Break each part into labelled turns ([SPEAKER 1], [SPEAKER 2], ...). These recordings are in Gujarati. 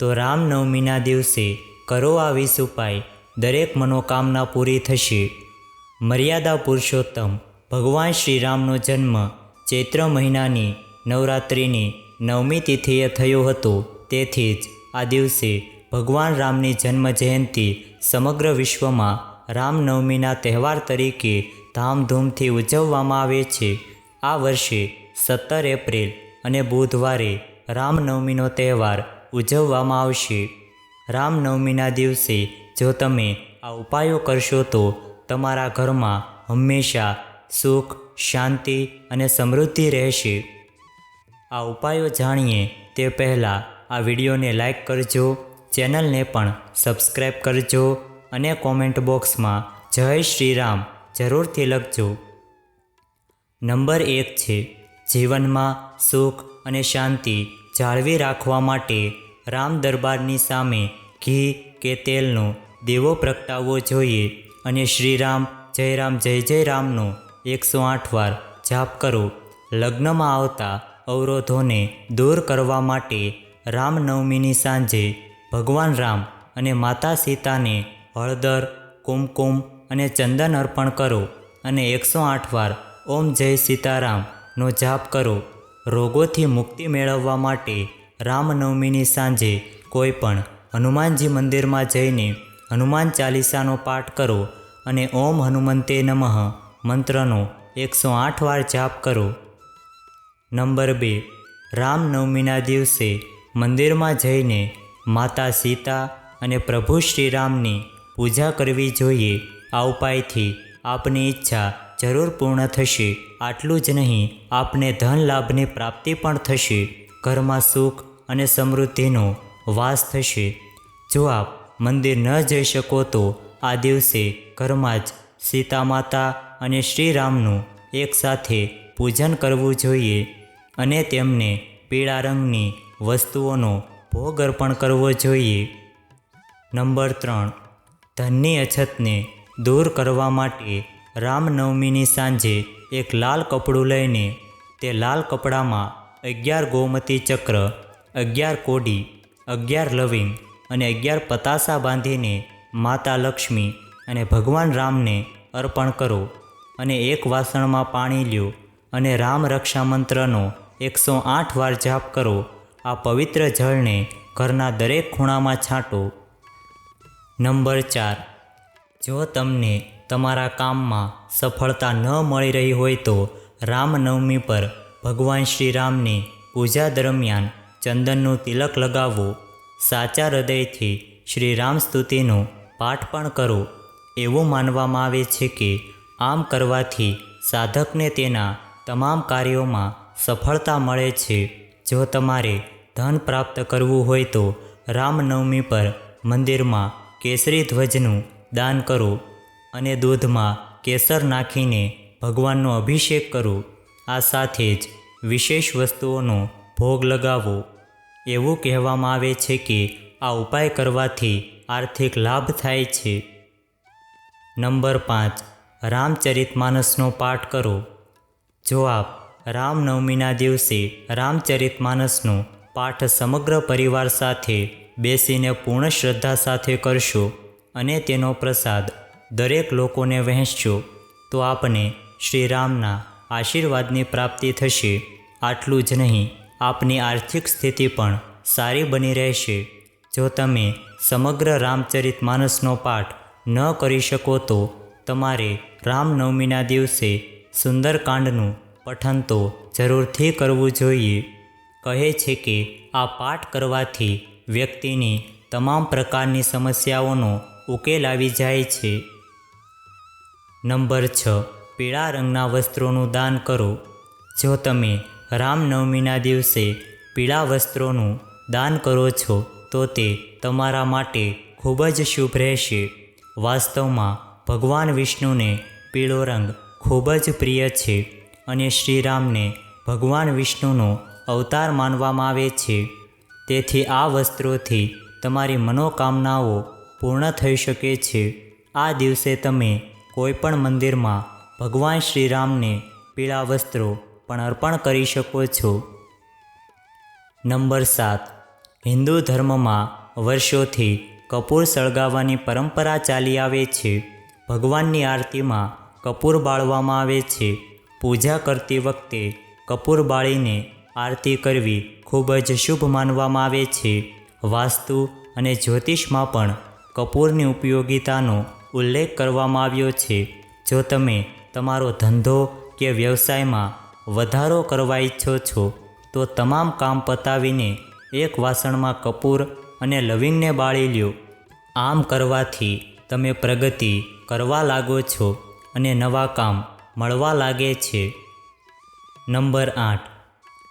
[SPEAKER 1] તો રામનવમીના દિવસે કરો આ વીસ ઉપાય. દરેક મનોકામના પૂરી થશે. મર્યાદા પુરુષોત્તમ. ભગવાન શ્રીરામનો જન્મ ચૈત્ર મહિનાની નવરાત્રિની નવમી તિથિએ થયો હતો. તેથી જ આ દિવસે ભગવાન રામની જન્મ જયંતિ સમગ્ર વિશ્વમાં રામનવમીના તહેવાર તરીકે ધામધૂમથી ઉજવવામાં આવે છે. આ વર્ષે સત્તર એપ્રિલ અને બુધવારે રામનવમીનો તહેવાર ઉજવવામાં આવશે. રામનવમીના દિવસે જો તમે આ ઉપાયો કરશો તો તમારા ઘરમાં હંમેશા સુખ, શાંતિ અને સમૃદ્ધિ રહેશે. આ ઉપાયો જાણીએ તે પહેલાં આ વિડીયોને લાઈક કરજો, ચેનલને પણ સબસ્ક્રાઈબ કરજો અને કોમેન્ટ બોક્સમાં જય શ્રીરામ જરૂરથી લખજો. નંબર એક છે, જીવનમાં સુખ અને શાંતિ જાળવી રાખવા માટે રામ દરબારની સામે ઘી કે તેલનો દેવો પ્રગટાવવો જોઈએ અને શ્રીરામ જય રામ જય જય રામનો એકસો આઠ વાર જાપ કરો. લગ્નમાં આવતા અવરોધોને દૂર કરવા માટે રામનવમીની સાંજે ભગવાન રામ અને માતા સીતાને હળદર, કુમકુમ અને ચંદન અર્પણ કરો અને એકસો આઠ વાર ઓમ જય સીતારામનો જાપ કરો. રોગોથી મુક્તિ મેળવવા માટે રામનવમીની સાંજે કોઈ પણ હનુમાનજી મંદિરમાં જઈને હનુમાન ચાલીસાનો પાઠ કરો અને ઓમ હનુમંતે નમઃ મંત્રનો એકસો આઠ વાર જાપ કરો. નંબર બે. રામનવમીના દિવસે મંદિરમાં જઈને માતા સીતા અને પ્રભુ શ્રીરામની પૂજા કરવી જોઈએ, આ ઉપાયથી આપની ઈચ્છા જરૂર પૂર્ણ થશે. આટલું જ નહીં, આપને ધન લાભની પ્રાપ્તિ પણ થશે. ઘરમાં સુખ અને સમૃદ્ધિનો વાસ થશે. જો આપ મંદિર ન જઈ શકો તો આ દિવસે ઘરમાં જ સીતા માતા અને શ્રીરામનું એકસાથે પૂજન કરવું જોઈએ અને તેમને પીળા રંગની વસ્તુઓનો ભોગ અર્પણ કરવો જોઈએ. નંબર ત્રણ. ધનની અછતને દૂર કરવા માટે રામનવમીની સાંજે એક લાલ કપડું લઈને તે લાલ કપડામાં અગિયાર ગોમતી ચક્ર, અગિયાર કોડી, અગિયાર લવિંગ અને અગિયાર પતાસા બાંધીને માતા લક્ષ્મી અને ભગવાન રામને અર્પણ કરો અને એક વાસણમાં પાણી લ્યો અને રામ રક્ષા મંત્રનો એકસો આઠ વાર જાપ કરો. આ પવિત્ર જળને ઘરના દરેક ખૂણામાં છાંટો. નંબર ચાર. જો તમને તમારા કામમાં સફળતા ન મળી રહી હોય તો રામનવમી પર ભગવાન શ્રીરામની પૂજા દરમિયાન ચંદનનું તિલક લગાવો, સાચા હૃદયથી શ્રીરામ સ્તુતિનો પાઠ પણ કરો. એવું માનવામાં આવે છે કે આમ કરવાથી સાધકને તેના તમામ કાર્યોમાં સફળતા મળે છે. જો તમારે ધન પ્રાપ્ત કરવું હોય તો રામનવમી પર મંદિરમાં કેસરી ધ્વજનું દાન કરો અને દૂધમાં કેસર નાખીને ભગવાનનો અભિષેક કરો. આ સાથે જ વિશેષ વસ્તુઓનો ભોગ લગાવો. એવું કહેવામાં આવે છે કે આ ઉપાય કરવાથી આર્થિક લાભ થાય છે. નંબર પાંચ રામચરિતમાનસનો પાઠ કરો. જો આપ રામનવમીના દિવસે રામચરિતમાનસનો પાઠ સમગ્ર પરિવાર સાથે બેસીને પૂર્ણ શ્રદ્ધા સાથે કરશો અને તેનો પ્રસાદ દરેક લોકોને વહેંચશો, તો આપને શ્રીરામના આશીર્વાદની પ્રાપ્તિ થશે. આટલું જ નહીં, આપની આર્થિક સ્થિતિ પણ સારી બની રહેશે. જો તમે સમગ્ર રામચરિત માનસનો પાઠ ન કરી શકો તો તમારે રામનવમીના દિવસે સુંદરકાંડનું પઠન તો જરૂરથી કરવું જોઈએ. કહે છે કે આ પાઠ કરવાથી વ્યક્તિની તમામ પ્રકારની સમસ્યાઓનો ઉકેલ આવી જાય છે. નંબર છ. પીળા રંગના વસ્ત્રોનું દાન કરો. જો તમે રામનવમીના દિવસે પીળા વસ્ત્રોનું દાન કરો છો, તો તે તમારા માટે ખૂબ જ શુભ રહેશે. વાસ્તવમાં ભગવાન વિષ્ણુને પીળો રંગ ખૂબ જ પ્રિય છે અને શ્રીરામને ભગવાન વિષ્ણુનો અવતાર માનવામાં આવે છે. તેથી આ વસ્ત્રોથી તમારી મનોકામનાઓ પૂર્ણ થઈ શકે છે. આ દિવસે તમે કોઈપણ મંદિરમાં ભગવાન શ્રીરામને પીળા વસ્ત્રો પણ અર્પણ કરી શકો છો. નંબર સાત. હિન્દુ ધર્મમાં વર્ષોથી કપૂર સળગાવવાની પરંપરા ચાલી આવે છે. ભગવાનની આરતીમાં કપૂર બાળવામાં આવે છે. પૂજા કરતી વખતે કપૂર બાળીને આરતી કરવી ખૂબ જ શુભ માનવામાં આવે છે. વાસ્તુ અને જ્યોતિષમાં પણ કપૂરની ઉપયોગિતાનો ઉલ્લેખ કરવામાં આવ્યો છે. જો તમે તમારો ધંધો કે વ્યવસાયમાં વધારો કરવા ઈચ્છો છો, તો તમામ કામ પતાવીને એક વાસણમાં કપૂર અને લવિંગને બાળી લ્યો. આમ કરવાથી તમે પ્રગતિ કરવા લાગો છો અને નવા કામ મળવા લાગે છે. નંબર આઠ.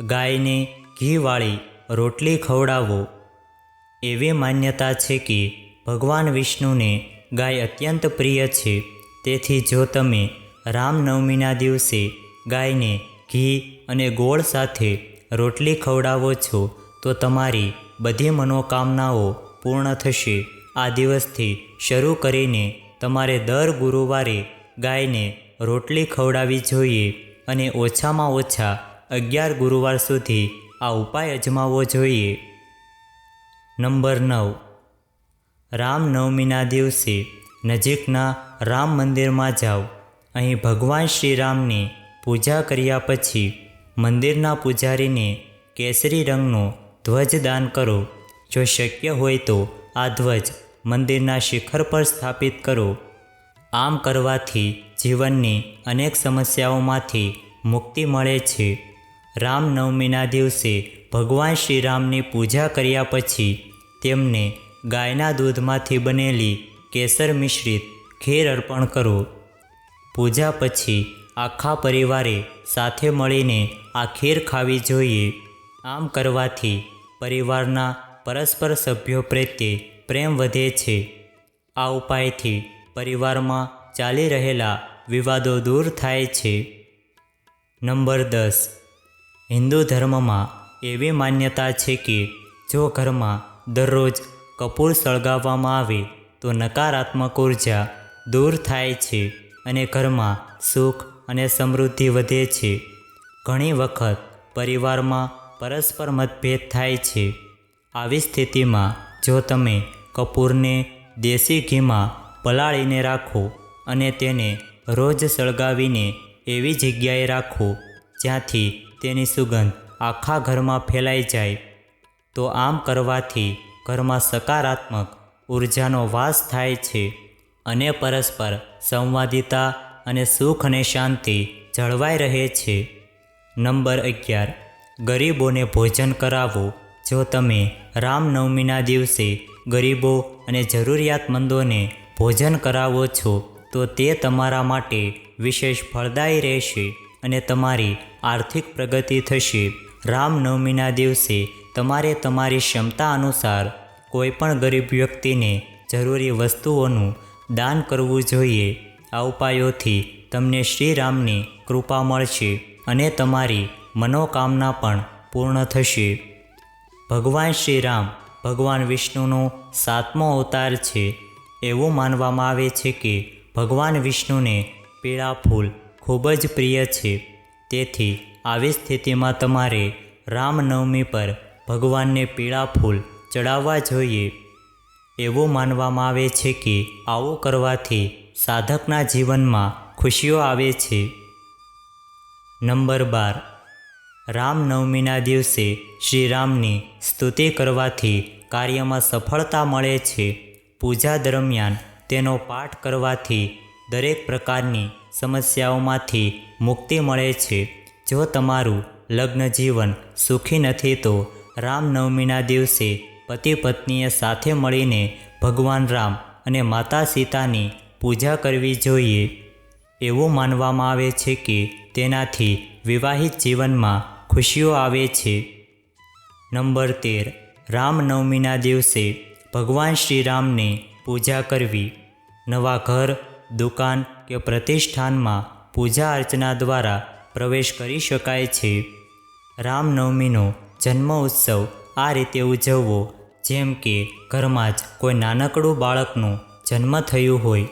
[SPEAKER 1] ગાયને ઘીવાળી રોટલી ખવડાવો. એવી માન્યતા છે કે ભગવાન વિષ્ણુને ગાય અત્યંત પ્રિય છે. તેથી જો તમે રામનવમીના દિવસે ગાયને ઘી અને ગોળ સાથે રોટલી ખવડાવો છો, તો તમારી બધી મનોકામનાઓ પૂર્ણ થશે. આ દિવસથી શરૂ કરીને તમારે દર ગુરુવારે ગાયને રોટલી ખવડાવવી જોઈએ અને ઓછામાં ઓછા અગિયાર ગુરુવાર સુધી આ ઉપાય અજમાવવો જોઈએ. નંબર નવ. રામનવમીના દિવસે નજીકના રામ મંદિરમાં જાઓ. અહીં ભગવાન શ્રીરામની પૂજા કર્યા પછી મંદિરના પૂજારીને કેસરી રંગનો ધ્વજ દાન કરો. જો શક્ય હોય તો આ ધ્વજ મંદિરના શિખર પર સ્થાપિત કરો. આમ કરવાથી જીવનની અનેક સમસ્યાઓમાંથી મુક્તિ મળે છે. રામનવમીના દિવસે ભગવાન શ્રીરામની પૂજા કર્યા પછી તેમને ગાયના દૂધમાંથી બનેલી કેસર મિશ્રિત ખીર અર્પણ કરો. પૂજા પછી આખા પરિવારે સાથે મળીને આ ખીર ખાવી જોઈએ. આમ કરવાથી પરિવારના પરસ્પર સભ્યો પ્રત્યે પ્રેમ વધે છે. આ ઉપાયથી પરિવારમાં ચાલી રહેલા વિવાદો દૂર થાય છે. નંબર દસ. હિન્દુ ધર્મમાં એવી માન્યતા છે કે જો ઘરમાં દરરોજ કપૂર સળગાવવામાં આવે તો નકારાત્મક ઊર્જા દૂર થાય છે. અને ઘરમાં સુખ અને સમૃદ્ધિ વધે છે. ઘણી વખત પરિવારમાં પરસ્પર મતભેદ થાય છે. આવી સ્થિતિમાં જો તમે કપૂરને દેશી ઘીમાં પલાળીને રાખો અને તેને રોજ સળગાવીને એવી જગ્યાએ રાખો જ્યાંથી તેની સુગંધ આખા ઘરમાં ફેલાઈ જાય, તો આમ કરવાથી ઘરમાં સકારાત્મક ઉર્જાનો વાસ થાય છે. અને પરસ્પર સંવાદિતા અને સુખ અને શાંતિ જળવાઈ રહે છે. નંબર અગિયાર. ગરીબોને ભોજન કરાવો જો તમે રામનવમીના દિવસે ગરીબો અને જરૂરિયાતમંદોને ભોજન કરાવો છો, તો તે તમારા માટે વિશેષ ફળદાયી રહેશે અને તમારી આર્થિક પ્રગતિ થશે. રામનવમીના દિવસે તમારે તમારી ક્ષમતા અનુસાર કોઈપણ ગરીબ વ્યક્તિને જરૂરી વસ્તુઓનું દાન કરવું જોઈએ. આ ઉપાયોથી તમને શ્રીરામની કૃપા મળશે અને તમારી મનોકામના પણ પૂર્ણ થશે. ભગવાન શ્રીરામ ભગવાન વિષ્ણુનો સાતમો અવતાર છે. એવું માનવામાં આવે છે કે ભગવાન વિષ્ણુને પીળા ફૂલ ખૂબ જ પ્રિય છે. તેથી આવી સ્થિતિમાં તમારે રામનવમી પર ભગવાનને પીળા ફૂલ ચડાવવા જોઈએ. એવું માનવામાં આવે છે કે આવું કરવાથી સાધકના જીવનમાં ખુશીઓ આવે છે. નંબર બાર. રામનવમીના દિવસે શ્રીરામની સ્તુતિ કરવાથી કાર્યમાં સફળતા મળે છે. પૂજા દરમિયાન તેનો પાઠ કરવાથી દરેક પ્રકારની સમસ્યાઓમાંથી મુક્તિ મળે છે. જો તમારું લગ્ન જીવન સુખી નથી તો રામનવમીના દિવસે પતિ પત્નીએ સાથે મળીને ભગવાન રામ અને માતા સીતાની પૂજા કરવી જોઈએ. એવું માનવામાં આવે છે કે તેનાથી વિવાહિત જીવનમાં ખુશીઓ આવે છે. નંબર તેર. રામનવમીના દિવસે ભગવાન શ્રીરામને પૂજા કરવી. નવા ઘર, દુકાન કે પ્રતિષ્ઠાનમાં પૂજા અર્ચના દ્વારા પ્રવેશ કરી શકાય છે. રામનવમીનો જન્મ ઉત્સવ આ રીતે ઉજવવો જેમ કે ઘરમાં જ કોઈ નાનકડું બાળકનું જન્મ થયું હોય,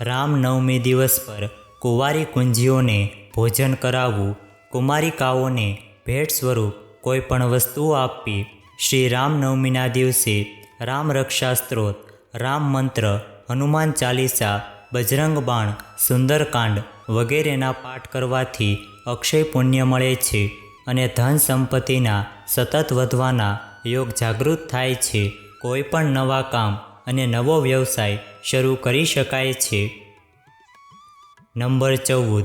[SPEAKER 1] રામનવમી દિવસ પર કુંવારી કુંજીઓને ભોજન કરાવવું કુમારિકાઓને ભેટ સ્વરૂપ કોઈ પણ વસ્તુઓ આપવી, શ્રી રામનવમીના દિવસે રામ રક્ષા સ્ત્રોત, રામ મંત્ર, હનુમાન ચાલીસા, બજરંગ બાણ, સુંદરકાંડ વગેરેના પાઠ કરવાથી અક્ષય પુણ્ય મળે છે અને ધન સંપત્તિના સતત વધવાના યોગ જાગૃત થાય છે. કોઈ પણ નવા કામ અને નવો વ્યવસાય શરૂ કરી શકાય છે. નંબર ચૌદ.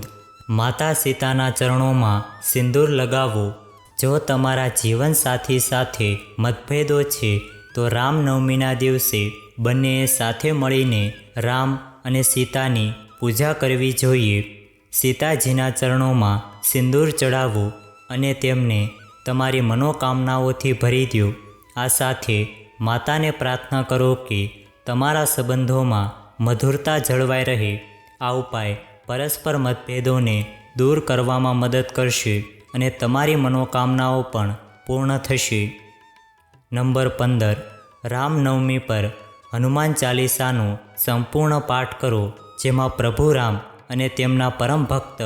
[SPEAKER 1] માતા સીતાના ચરણોમાં સિંદૂર લગાવો. જો તમારા જીવનસાથી સાથે મતભેદો છે, તો રામનવમીના દિવસે બંનેએ સાથે મળીને રામ અને સીતાની પૂજા કરવી જોઈએ. સીતાજીના ચરણોમાં સિંદૂર ચડાવો અને તેમને તમારી મનોકામનાઓથી ભરી દો. આ સાથે માતાને પ્રાર્થના કરો કે તમારા સંબંધોમાં મધુરતા જળવાઈ રહે. આ ઉપાય પરસ્પર મતભેદોને દૂર કરવામાં મદદ કરશે અને તમારી મનોકામનાઓ પણ પૂર્ણ થશે. નંબર પંદર. રામનવમી પર હનુમાન ચાલીસાનો સંપૂર્ણ પાઠ કરો, જેમાં પ્રભુ રામ અને તેમના પરમ ભક્ત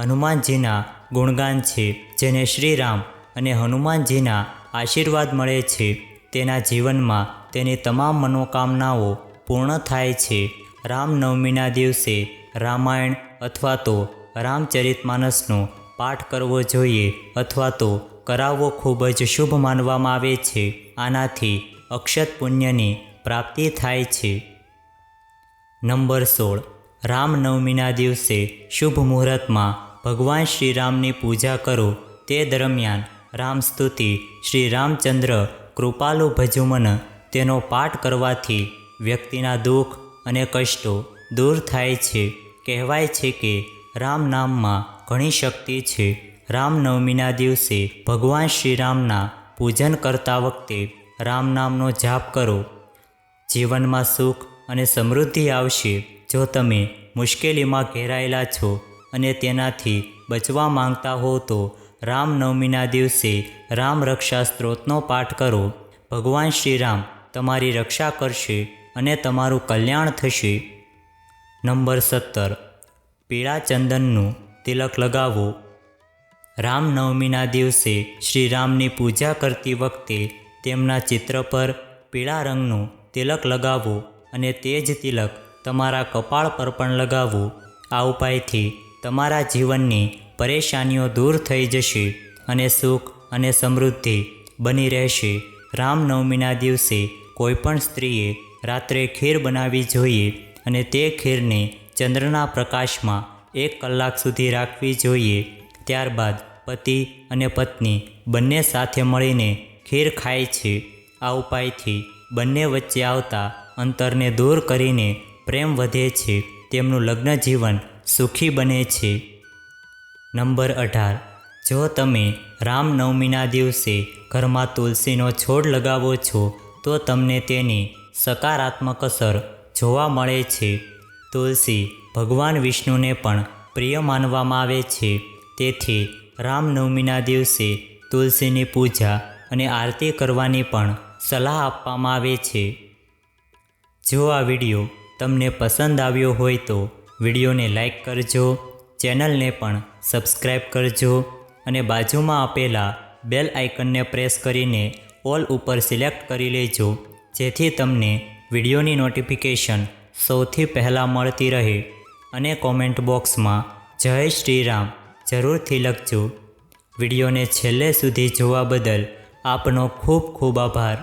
[SPEAKER 1] હનુમાનજીના ગુણગાન છે, જેને શ્રીરામ અને હનુમાનજીના આશીર્વાદ મળે છે. તેના જીવનમાં તેની તમામ મનોકામનાઓ પૂર્ણ થાય છે. રામનવમીના દિવસે રામાયણ અથવા તો રામચરિતમાનસનો પાઠ કરવો જોઈએ અથવા તો કરાવવો ખૂબ જ શુભ માનવામાં આવે છે. આનાથી અક્ષત પુણ્યની પ્રાપ્તિ થાય છે. નંબર સોળ. રામનવમીના દિવસે શુભ મુહૂર્તમાં ભગવાન શ્રીરામની પૂજા કરો. તે દરમિયાન રામ સ્તુતિ, શ્રી રામચંદ્ર કૃપાલુ ભજુમન તેનો પાઠ કરવાથી વ્યક્તિના દુઃખ અને કષ્ટો દૂર થાય છે. કહેવાય છે કે રામ નામમાં ઘણી શક્તિ છે. રામનવમીના દિવસે ભગવાન શ્રીરામના પૂજન કરતા વખતે રામ નામનો જાપ કરો. જીવનમાં સુખ અને સમૃદ્ધિ આવશે જો તમે મુશ્કેલીમાં ઘેરાયેલા છો અને તેનાથી બચવા માંગતા હો તો રામનવમીના દિવસે રામ રક્ષા સ્ત્રોતનો પાઠ કરો. ભગવાન શ્રીરામ, તમારી રક્ષા કરશે અને તમારું કલ્યાણ થશે. નંબર સત્તર. પીળા ચંદનનું તિલક લગાવો. રામનવમીના દિવસે શ્રીરામની પૂજા કરતી વખતે તેમના ચિત્ર પર પીળા રંગનું તિલક લગાવો અને તે જ તિલક તમારા કપાળ પર પણ લગાવો. આ ઉપાયથી તમારા જીવનની પરેશાનીઓ દૂર થઈ જશે અને સુખ અને સમૃદ્ધિ બની રહેશે. રામનવમીના દિવસે કોઈપણ સ્ત્રીએ રાત્રે ખીર બનાવવી જોઈએ અને તે ખીરને ચંદ્રના પ્રકાશમાં એક કલાક સુધી રાખવી જોઈએ. ત્યારબાદ પતિ અને પત્ની બંને સાથે મળીને ખીર ખાય છે. આ ઉપાયથી બંને વચ્ચે આવતા અંતરને દૂર કરીને પ્રેમ વધે છે. તેમનું લગ્ન જીવન સુખી બને છે. નંબર અઢાર. જો તમે રામનવમીના દિવસે ઘરમાં તુલસીનો છોડ લગાવો છો, તો તમને તેની સકારાત્મક અસર જોવા મળે છે. તુલસી ભગવાન વિષ્ણુને પણ પ્રિય માનવામાં આવે છે. તેથી રામનવમીના દિવસે તુલસીની પૂજા અને આરતી કરવાની પણ સલાહ આપવામાં આવે છે. જો આ વીડિયો તમને પસંદ આવ્યો હોય તો વિડીયોને લાઈક કરજો. ચેનલને પણ સબસ્ક્રાઈબ કરજો અને બાજુમાં આપેલા બેલ આઇકનને પ્રેસ કરીને ઓલ ઉપર સિલેક્ટ કરી લેજો, જેથી તમને વિડીયોની નોટિફિકેશન સૌથી પહેલાં મળતી રહે અને કોમેન્ટ બોક્સમાં જય શ્રીરામ જરૂરથી લખજો. વિડીયોને છેલ્લે સુધી જોવા બદલ આપનો ખૂબ ખૂબ આભાર.